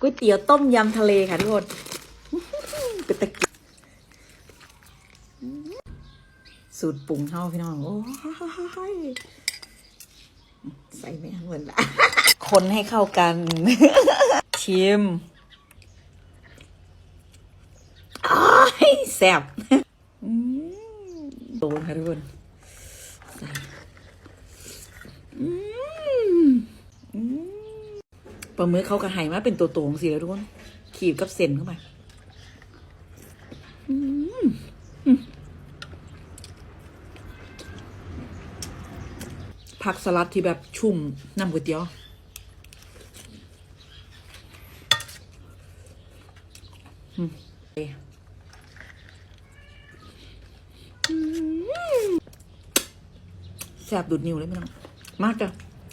ก๋วยเตี๋ยวต้มยำทะเลค่ะทุกคนเป็นตะกี้สูตรปรุงเฮาพี่น้อง โอ้ยใส่ไม่เหมือนละคนให้เข้ากัน ชิมอ้ยแซ่บโดนค่ะทุกคนใส่อืม ลาหมึกเขากระหายมาเป็นตัวโตงสิแล้วทุกคน ขีดกับเส้นเข้าไปอืมอืมผักสลัดที่แบบชุ่มน้ำก๋วยเตี๋ยวแสบดูดนิ้วเลยไม่ต้องมากจ้ะ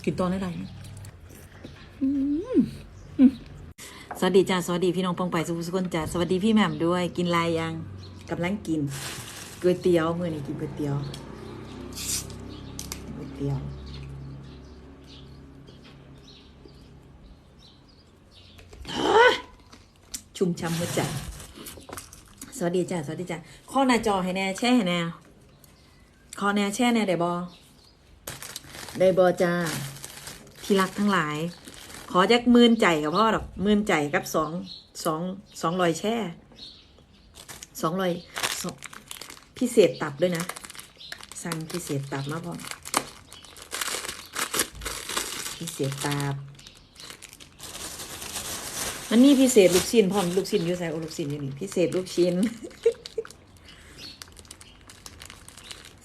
กินตอนได้ไรอืมอืม สวัสดีจ้าสวัสดีพี่น้องปองไปสุขสุขนจ้าสวัสดีพี่แหม่มด้วย กินลายยังกำลังกินก๋วยเตี๋ยวเมื่อนี้กินก๋วยเตี๋ยวก๋วยเตี๋ยวชุ่มช้ำหัวใจสวัสดีจ้าสวัสดีจ้าข้อหน้าจอให้แน่แช่ให้แน่ข้อแน่แช่แน่ได้บอได้บอจ้าที่รักทั้งหลาย ขอจักมื่นใจกับพ่อดอกมื่นใจกับสองสองสองรอยแช่สองรอยพิเศษตับด้วยนะ สั่งพิเศษตับมาพ่อพิเศษตับมันมีพิเศษลูกชิ้นพร้อมลูกชิ้นอยู่ใส่โอลูกชิ้นอยู่นี่พิเศษลูกชิ้น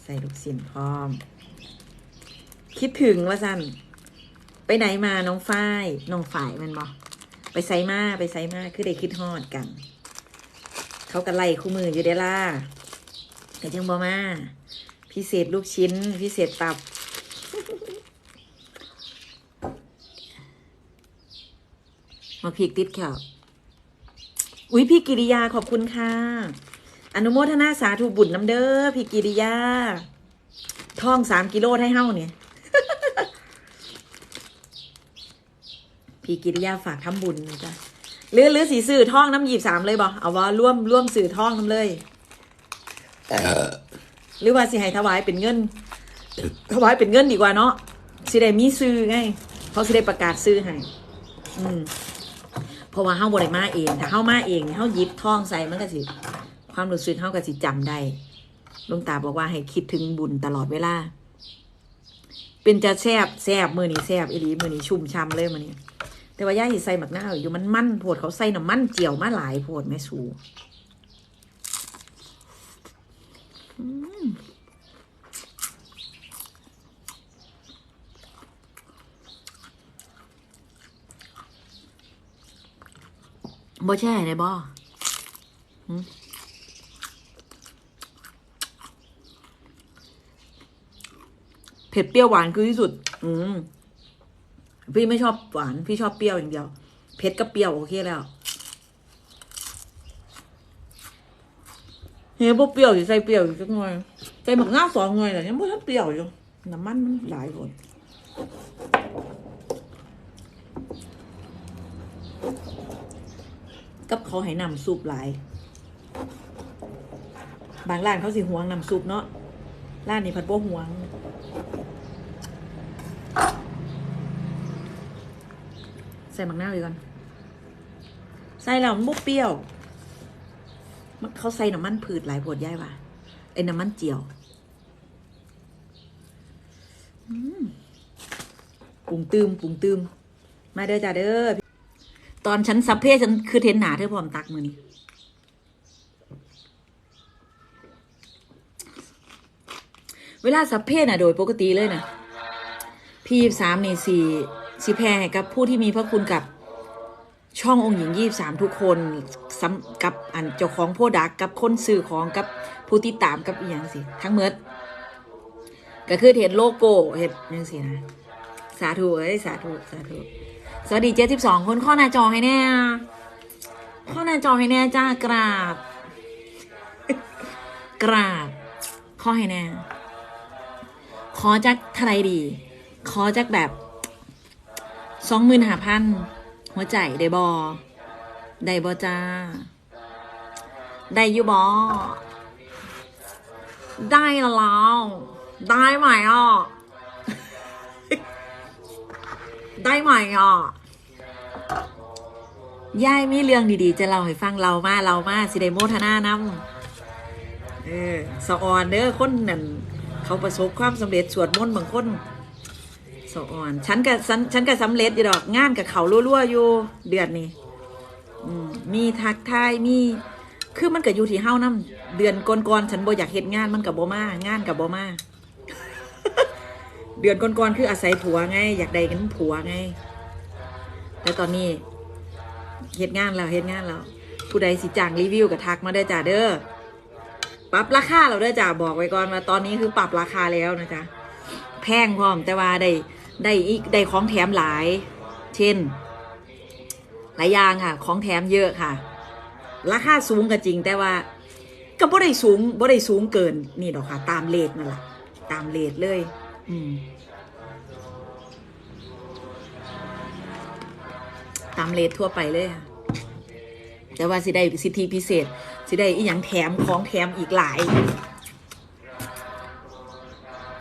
ใส่ลูกชิ้นพร้อม คิดถึงว่าสั้น ไปไหนมาน้องฝ้ายน้องฝ่ายมันบอกไปไซมาไปไซมาคือได้คิดฮอดกัน เขากันไล่คู่มืออยู่เดล่าแต่ยังบอมาพิเศษลูกชิ้น พิเศษตับ มาพริกติดแขวอุ๊ยพี่กิริยาขอบคุณค่ะ อนุโมทนาสาธุบุญน้ำเด้อพี่กิริยาท่องสามกิโลให้เฮ้าเนี่ยีกิริยาฝากทำบุญนะจ๊ะหรือหรือสีสื่อท่องน้ำหยีบสามเลยบ่เอาว่าร่วมร่วมสื่อท่องน้ำเลยหรือว่าสิให้ถวายเป็นเงิน ถวายเป็นเงินดีกว่าเนาะสิได้มีซื้อไงเขาสิได้ประกาศซื้อให้อืมเพราะว่าเฮาบ่ได้มาเองถ้าเฮามาเองเฮายิบท่องใส่มันก็สิ ความรู้สึกเฮาก็สิจำได้ลวงตาบอกว่าให้คิดถึงบุญตลอดเวลาเป็นจะแซบแซบมือนี้แซบอีหลีมือนี้ชุ่มช่ำเลยมือนี้ แต่ว่าย่าหิใส่หมักหน้าอยู่มันมันโพดเขาใส่น้ำมันเจียวมาหลายโพดแม่สูบ่แช่ได้บ่เผ็ดเปรี้ยวหวานคือที่สุด อืม พี่ไม่ชอบหวาน พี่ชอบเปรี้ยวอย่างเดียว เผ็ดกับเปรี้ยวโอเคแล้วเฮ้ยบ่เปรี้ยวใส่เปรี้ยวอีกสักหน่อยใส่หมักหน้าสองหน่อยแต่ยังบ่ทันเปรี้ยวอยู่น้ำมันมันหลายคนกับเขาให้นำซุปหลาย บางร้านเขาสิหวงนำซุปเนาะร้านนี้ผัดบ่หวง ใส่หมักหน้าวอีกก่อน ใส่แล้วมันบ่เปรี้ยว มันเขาใส่น้ำมันพืชหลายผดย่ายว่ะไอ้น้ำมันเจียวปรุงตืมปรุงตืมมาเด้อจ้าเด้อ ตอนฉันสัพเพฉันคือเทนหนาเธอพร้อมตักมือนี้เวลาสัพเพน่ะ โดยปกติเลยนะพี่สามนี่สี่ สีแพรกับผู้ที่มีพระคุณกับช่ององค์หญิงยี่สามทุกคนกับอันเจ้าของโพดักกับคนสื่อของกับผู้ติดตามกับอีหยังสิ ทั้งเมดก็คือเห็นโลโก้เห็นยังสินะสาธุเอ้ยสาธุสาธุสวัสดีเจ็ดสิบสองคนข้อหน้าจอให้แน่ข้อหน้าจอให้แน่จ้ากราบ กราบ ข้อให้แน่ขอจักเทาไรดี ขอจักแบบ สองหมื่นห้าพันหัวใจได้บอได้บ่จ้า ได้ยูบ่ได้แล้ว ได้ไหมอะ ได้ไหมอะยายมีเรื่องดีๆ จะเล่าให้ฟังเรามาเรามาสิได้โมทนานำเออสะออนเด้อคนนั่นเขาประสบความสำเร็จสวดมนต์บางคน สะออนฉันก็ฉันฉันก็สำเร็จอยู่ดอกงานกับเขารั่วๆอยู่เดือนนี้มีทักทายมีคือมันก็อยู่ที่เฮ้านำเดือนก่อนๆฉันบ่อยากเฮ็ดงานมันกับบ่มางานกับบ่มาเดือนก่อนๆคืออาศัยผัวไง อยากได้กันผัวไง แต่ตอนนี้เฮ็ดงานแล้วเฮ็ดงานแล้วผู้ใดสิจ้างรีวิวก็ทักมาได้จ้าเด้อปรับราคาเราเด้จ้าบอกไว้ก่อนว่าตอนนี้คือปรับราคาแล้วนะจ๊ะแพงพร้อมแต่ว่าได้ ได้อีกได้ของแถมหลาย เช่น หลายอย่างค่ะ ของแถมเยอะค่ะ ราคาสูงก็จริงแต่ว่า ก็บ่ได้สูงบ่ได้สูงเกินนี่ดอกค่ะ ตามเลทนั่นแหละตามเลทเลย อืมตามเลททั่วไปเลยค่ะ แต่ว่าสิได้สิทธิพิเศษ สิได้อีหยังแถมของแถมอีกหลาย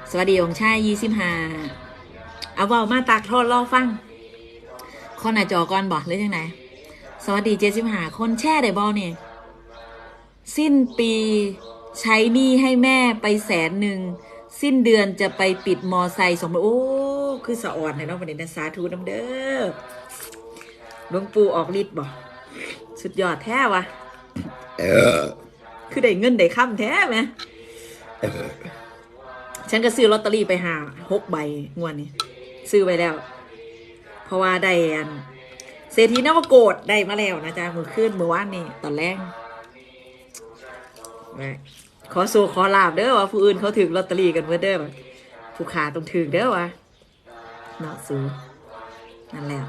สวัสดีองค์ชายยี่สิบห้า เอาเบามาตากโทษรอฟังข้อหน้าจอก่อนบอกเลยยังไงสวัสดีเจสิบหาคนแช่ได้บอเนี่ยสิ้นปีใช้หนี้ให้แม่ไปแสนหนึ่ง สิ้นเดือนจะไปปิดมอไซค์สองโอ้ คือสะอ่อนเลยเนาะวันนี้นะสาธุน้ำเด้อหลวงปู่ออกฤทธิ์บอกสุดยอดแท้วะคือได้เงินได้ค่ำแท้ไหมฉันก็ซื้อลอตเตอรี่ไปหาหกใบงวดนี้ ซื้อไปแล้ว เพราะว่าได้อันเศรษฐีนวโกดได้มาแล้วนะจ๊ะมือขึ้นมือว่านนี่ตอนแรกขอสู่ขอลาบเด้อว่าผู้อื่นเขาถึงลอตเตอรี่กันเมื่อเด้อผู้ขาต้องถึงเด้อวะเนาะสูนั่นแหละ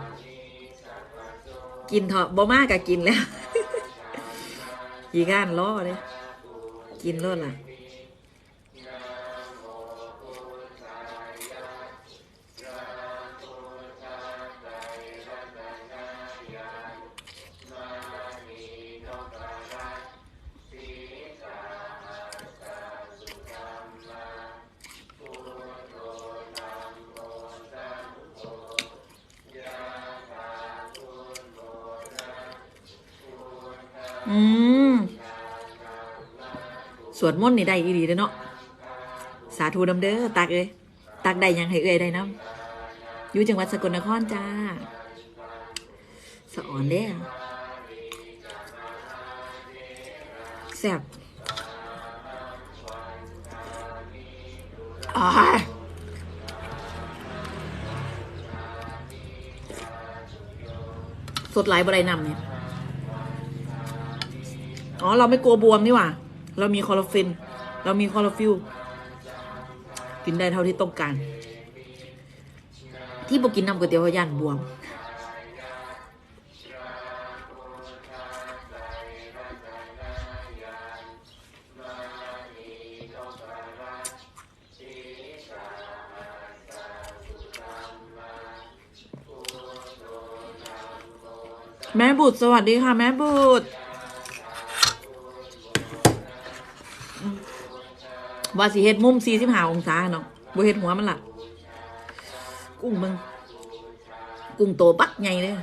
กินเถอะบ่มากกะกินแล้วยีก้านล้อเลยกินรถล่ะ วดมนต์นี่ได้อีดีเด้อเนาะสาธุนำเด้อตักเอ้ยตักได้ยังให้เอ้ยได้น้ำอยู่จังหวัดสกลนครจ้าสะอ่อนเด้อแซ่บอ้าสดไหลายบะไรนำเนี่ย อ๋อ เราไม่กลัวบวมนี่หว่า เรามีคอลลาฟินเรามีคอลลาฟิลกินได้เท่าที่ต้องการ ที่บอกกินน้ำก๋วยเตี๋ยวเพราย่านบวม แม่บุตรสวัสดีค่ะ แม่บุตร ว่าสิเฮ็ดมุมสี่สิบห้าองศาเนาะบ่เฮ็ดหัวมันล่ะ กุ้งมึง กุ้งโตบักใหญ่เลย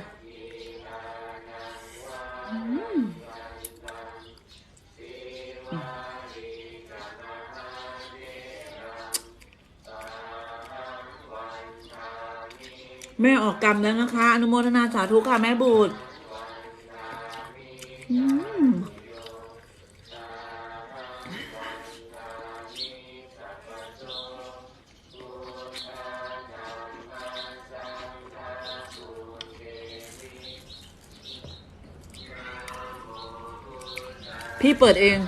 แม่ออกกรรมแล้วนะคะ อนุโมทนาสาธุค่ะ แม่บุตร พี่เปิดเอง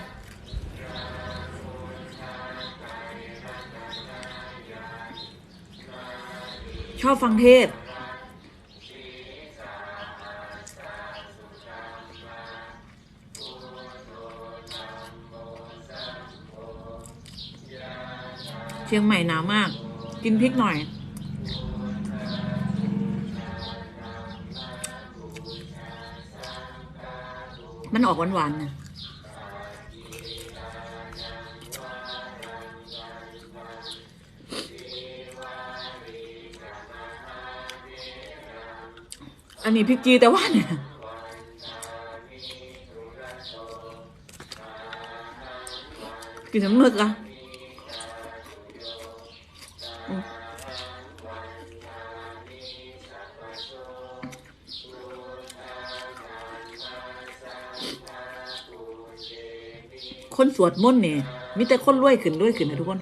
ชอบฟังเทศ เชียงใหม่หนาวมาก กินพริกหน่อยมันออกหวานๆนะ นนี้พริกจีแต่ว่าเนี่ยกินน้ำมึกอะอืมคนสวดมนต์เนี่ยมีแต่คนรวยขึ้นรวยขึ้นนะทุกคน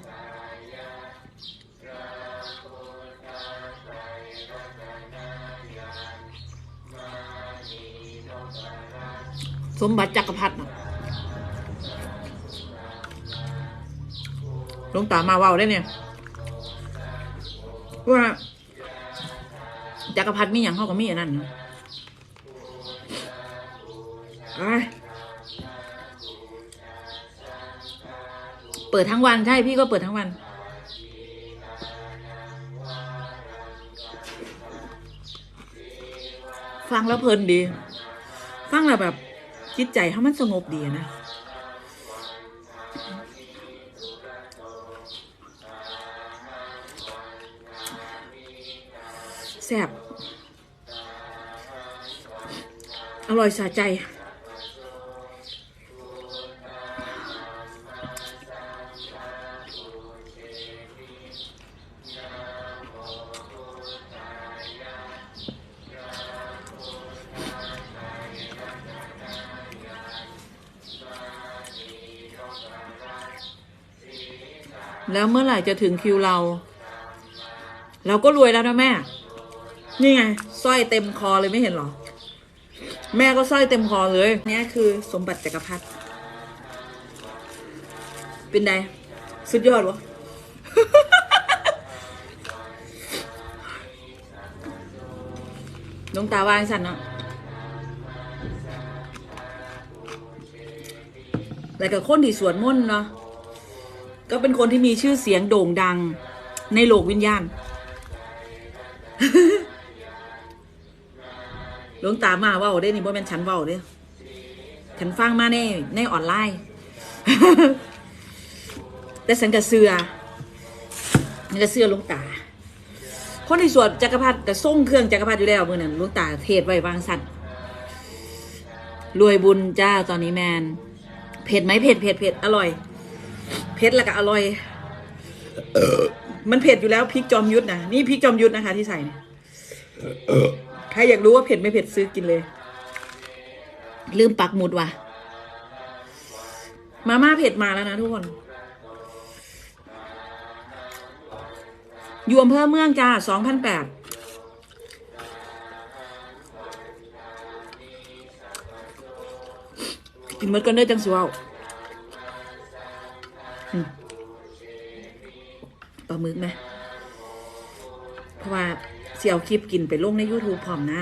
สมบัติจักรพรรดิลงตามาเว่าได้เนี่ยว่าจักรพรรดิมีอย่างเขาก็มีอันนั้นนะไปเปิดทั้งวันใช่พี่ก็เปิดทั้งวัน ฟังแล้วเพลินดี ฟังแล้วแบบ จิตใจให้มันสงบดีนะแซ่บอร่อยสะใจ จะถึงคิวเรา เราก็รวยแล้วนะแม่ นี่ไงสร้อยเต็มคอเลยไม่เห็นเหรอ แม่ก็สร้อยเต็มคอเลยนี่คือสมบัติจักรพรรดิเป็นไงสุดยอดวะดวงตาวางสันเนาะแล้วก็คนที่สวดมนต์เนาะ ก็เป็นคนที่มีชื่อเสียงโด่งดังในโลกวิญญาณ หลวงตามาว่าได้นี่บ่แม่นฉันว่าเด้ฉันฟังมาในในออนไลน์ แต่ฉันก็เสือมันก็เสือหลวงตา คนที่สวดจักรพรรดิก็ส่งเครื่องจักรพรรดิอยู่แล้วมือนั้นหลวงตาเทศไว้วางสันรวยบุญจ้าตอนนี้แมนเผ็ดไหมเผ็ดเผ็ดเผ็ดอร่อย เผ็ดแล้วก็อร่อยมันเผ็ดอยู่แล้วพริกจอมยุทธนะนี่พริกจอมยุทธนะคะ ที่ใส่เนี่ยใครอยากรู้ว่าเผ็ดไม่เผ็ดซื้อกินเลย ลืมปักหมุดว่ะ มาม่าเผ็ดมาแล้วนะทุกคนอยู่อำเภอเมืองจ้าสองพันแปดกินมดกันเด้อจังสิว้า ปลาหมึกไหมเพราะว่าเสียวคลิปกินไปลงใน YouTube พร้อมนะ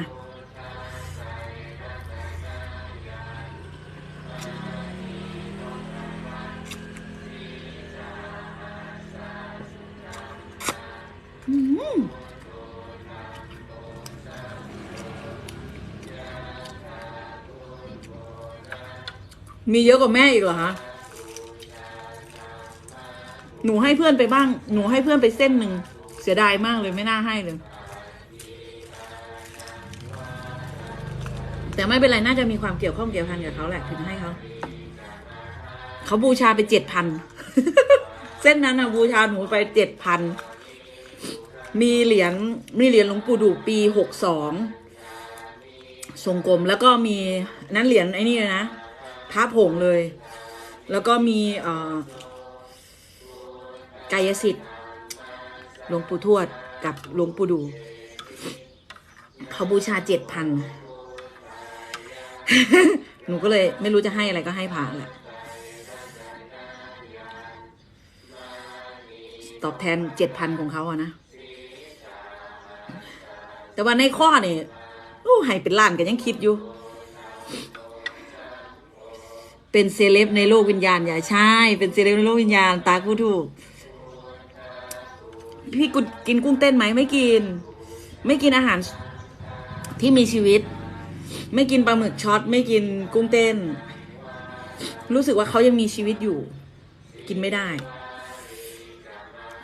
มีเยอะกว่าแม่อีกเหรอคะ หนูให้เพื่อนไปบ้าง หนูให้เพื่อนไปเส้นหนึ่ง เสียดายมากเลยไม่น่าให้เลย แต่ไม่เป็นไรน่าจะมีความเกี่ยวข้องเกี่ยวพันกับเขาแหละถึงให้เขาเขาบูชาไปเจ็ดพันเส้นนั้นนะบูชาหนูไปเจ็ดพันมีเหรียญมีเหรียญหลวงปู่ดูปีหกสองทรงกลมแล้วก็มีนั้นเหรียญไอ้นี่เลยนะพระผงเลย แล้วก็มีเอ่อ กายสิทธิ์หลวงปู่ทวดกับหลวงปู่ดูเขาบูชาเจ็ดพันหนูก็เลยไม่รู้จะให้อะไรก็ให้ผ่านแหละตอบแทนเจ็ดพันของเขาอะนะ แต่ว่าในข้อนี่โอ้ให้เป็นล้านกันยังคิดอยู่ เป็นเซเลบในโลกวิญญาณอย่าใช่ เป็นเซเลบในโลกวิญญาณตากูถูก พี่กุกินกุ้งเต้นไหมไม่กิน ไม่กินอาหารที่มีชีวิต ไม่กินปลาหมึกช็อตไม่กินกุ้งเต้น รู้สึกว่าเขายังมีชีวิตอยู่ กินไม่ได้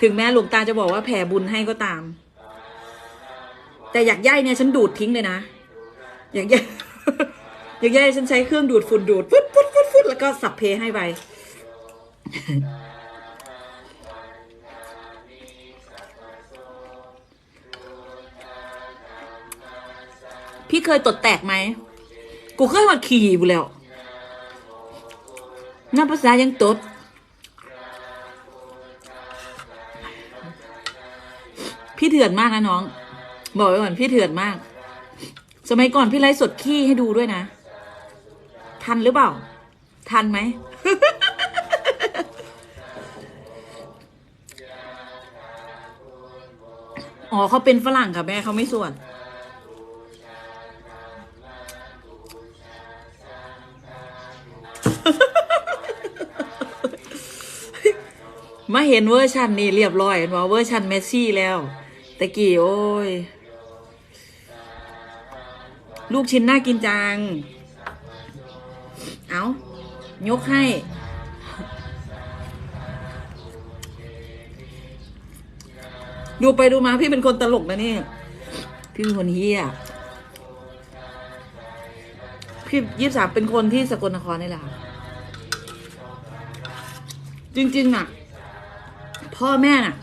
ถึงแม้หลวงตาจะบอกว่าแผ่บุญให้ก็ตาม แต่อยากย่ายเนี่ยฉันดูดทิ้งเลยนะอยากย่ายอยากย่ายฉันใช้เครื่องดูดฝุ่นดูดฟุดฟุดฟุดฟุดแล้วก็สับเพให้ไป พี่เคยตดแตกไหม กูเคยมาขี่บุแล้วน้าภาษายังตด พี่เถื่อนมากนะน้อง บอกไว้ก่อนพี่เถื่อนมาก สมัยก่อนพี่ไลฟ์สดขี้ให้ดูด้วยนะ ทันหรือเปล่า ทันไหมอ๋อเขาเป็นฝรั่งค่ะแม่เขาไม่ส่วน มาเห็นเวอร์ชันนี้เรียบร้อยเห็นว่าเวอร์ชันเมสซี่แล้วตะกี้โอ้ย ลูกชิ้นน่ากินจัง เอายกให้ ดูไปดูมาพี่เป็นคนตลกนะนี่พี่เป็นคนเฮียพี่ยี่สามเป็นคนที่สกลนครนี่แหละค่ะ จริงๆน่ะ พ่อแม่น่ะ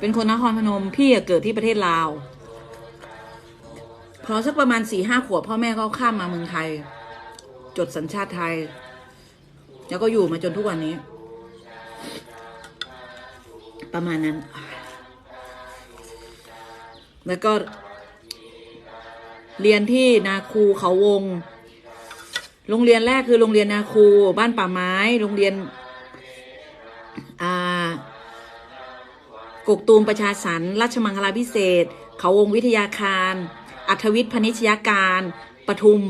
เป็นคนนครพนมพี่เกิดที่ประเทศลาวพอสักประมาณสี่ห้าขวบพ่อแม่ก็ข้ามมาเมืองไทย จดสัญชาติไทย แล้วก็อยู่มาจนทุกวันนี้ ประมาณนั้น แล้วก็ เรียนที่นาคูเขาวง โรงเรียนแรกคือโรงเรียนนาคูบ้านป่าไม้ โรงเรียน กกตูมประชาสรรค์ราชมังคลาพิเศษ เขาวงวิทยาคาร อัธวิทย์พนิชยการปทุม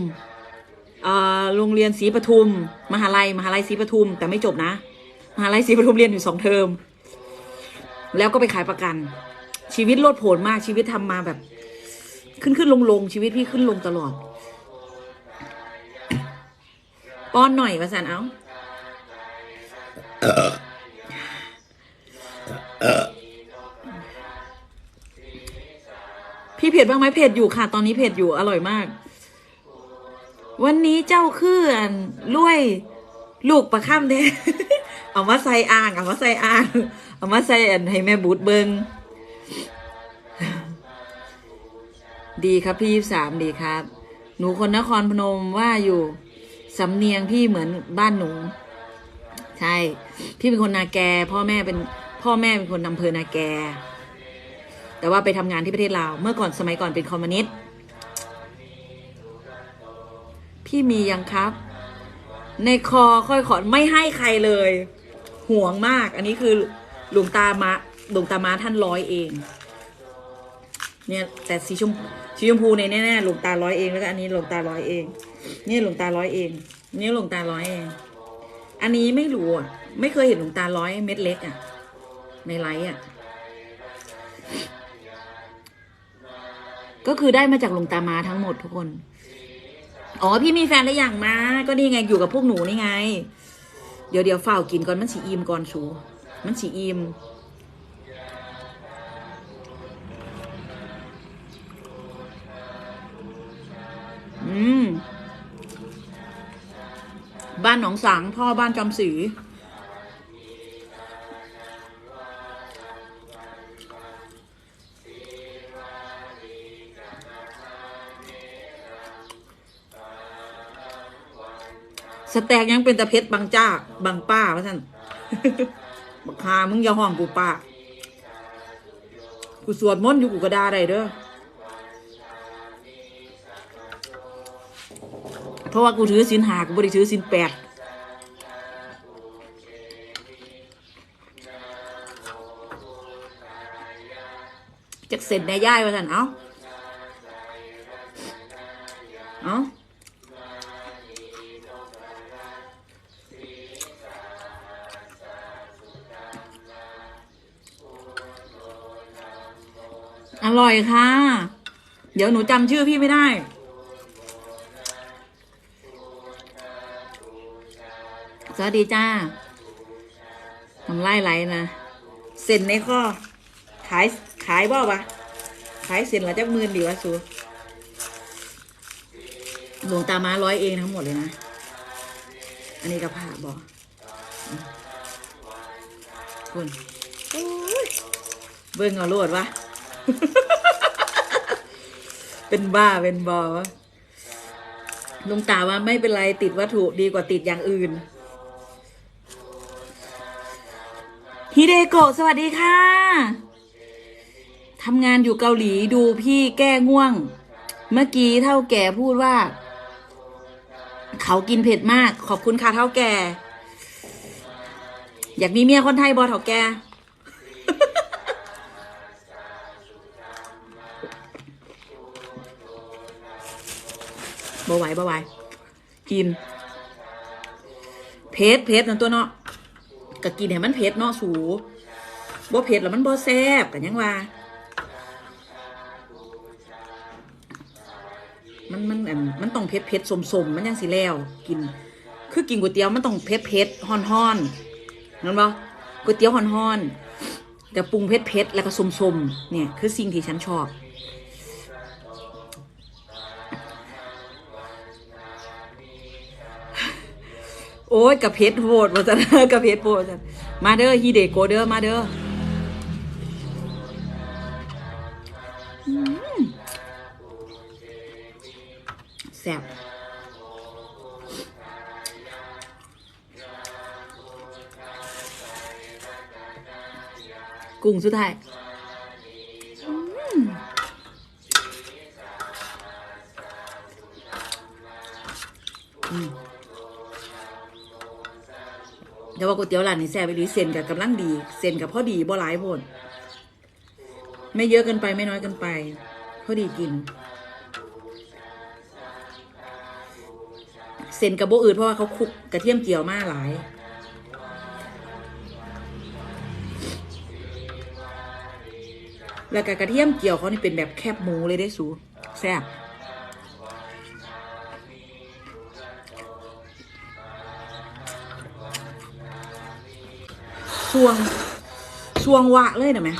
โรงเรียนศรีปทุม มหาลัย มหาลัยศรีปทุม แต่ไม่จบนะ มหาลัยศรีปทุมเรียนอยู่สองเทอม แล้วก็ไปขายประกัน ชีวิตโลดโผนมากชีวิตทำมาแบบ ขึ้นขึ้นลงลงชีวิตพี่ขึ้นลงตลอด ป้อนหน่อยประสานเอา พี่เผ็ดบ้างไหมเผ็ดอยู่ค่ะ ตอนนี้เผ็ดอยู่อร่อยมาก วันนี้เจ้าคืออันลุยลูกประค่ำเด้เอามาใส่อ่าง เอามาใส่อ่าง เอามาใส่อันให้แม่บูดเบิงดีครับพี่สามดีครับ หนูคนนครพนมว่าอยู่สำเนียงพี่เหมือนบ้านหนู ใช่ พี่เป็นคนนาแก พ่อแม่เป็นพ่อแม่เป็นคนอำเภอนาแก แต่ว่าไปทำงานที่ประเทศลาวเมื่อก่อนสมัยก่อนเป็นคอมมิวนิสต์พี่มียังครับ ในคอค่อยขอไม่ให้ใครเลย ห่วงมาก อันนี้คือหลวงตามะหลวงตามาท่านร้อยเอง เนี่ยแต่สีชมสีชมพูในแน่ๆหลวงตาร้อยเองแล้วก็อันนี้หลวงตาร้อยเองนี่หลวงตาร้อยเองนี่หลวงตาร้อยเอง อันนี้ไม่รู้อะไม่เคยเห็นหลวงตาร้อยเม็ดเล็กอะ ในไลฟ์อะ ก็คือได้มาจากหลวงตามาทั้งหมดทุกคน อ๋อพี่มีแฟนแล้วอย่างมา ก็นี่ไงอยู่กับพวกหนูนี่ไง เดี๋ยวเดี๋ยวเฝ้ากินก่อนมันสีอิมก่อนชูมันสีอิมอืม บ้านหนองสัง พ่อบ้านจอมศรี สแต็กยังเป็นตะเพชรบางจ้าบางป้าว่าท่านบักคามึงอย่าห้องกูป้า กูสวดมนต์อยู่กูก็ด่าได้เด้อ เพราะว่ากูถือสินหากูไม่ได้ถือสินแปดจักเสร็จในย่ายว่าท่านเอาเอา อยค่ะ เดี๋ยวหนูจำชื่อพี่ไม่ได้สวัสดีจ้าทำไล่ไหลนะเซ็นในข้อขายขายบ่ปะขายเซ็นละจ้ามื่นดีวะสูหลวงตามาร้อยเองทั้งหมดเลยนะ อันนี้กระพาบอกคุณเบิ่งเอาโลดวะ เป็นบ้าเป็นบอวะลุงตาว่าไม่เป็นไรติดวัตถุดีกว่าติดอย่างอื่นฮิเดโกะสวัสดีค่ะทำงานอยู่เกาหลีดูพี่แก้ง่วง เมื่อกี้เท่าแก่พูดว่า เขากินเผ็ดมาก ขอบคุณค่ะเท่าแก่ อยากมีเมียคนไทยบอเท่าแก่ บ่ไหวบ่ไหวกินเพชรเพชรนั่นตัวเนาะก็กินให้มันเพชรเนาะสูบ่เผ็ดแล้วมันบ่แซ่บกันยังว่ามันมันอันมันต้องเผ็ดเผ็ดสมสมมันยังสิแล้วกิน คือกินก๋วยเตี๋ยวมันต้องเผ็ดเผ็ดฮ้อนฮ้อนนั่นบ่ก๋วยเตี๋ยวฮ้อนฮ้อนแต่ปรุงเผ็ดเผ็ดแล้วก็สมสมเนี่ยคือสิ่งที่ฉันชอบ โอ้ยกับเพชรโหดมาจันกับเพชรโหดจันมาเด้อฮีเดโกเด้อมาเด้อแซ่บกุ้งสุดท้ายอืม แต่ว่าก๋วยเตี๋ยวร้านนี้แซ่บไปดีเส้นกับกำลังดีเส้นกับพอดีบ่หลายโพดไม่เยอะเกินไปไม่น้อยเกินไป พอดีกินเส้นกับโบอืดเพราะว่าเขาคลุกกระเทียมเจียวมาหลายแล้วก็กระเทียมเจียวเขานี่เป็นแบบแคบหมูเลยได้สูแซ่บ สวงสวงวะเลยนะแม่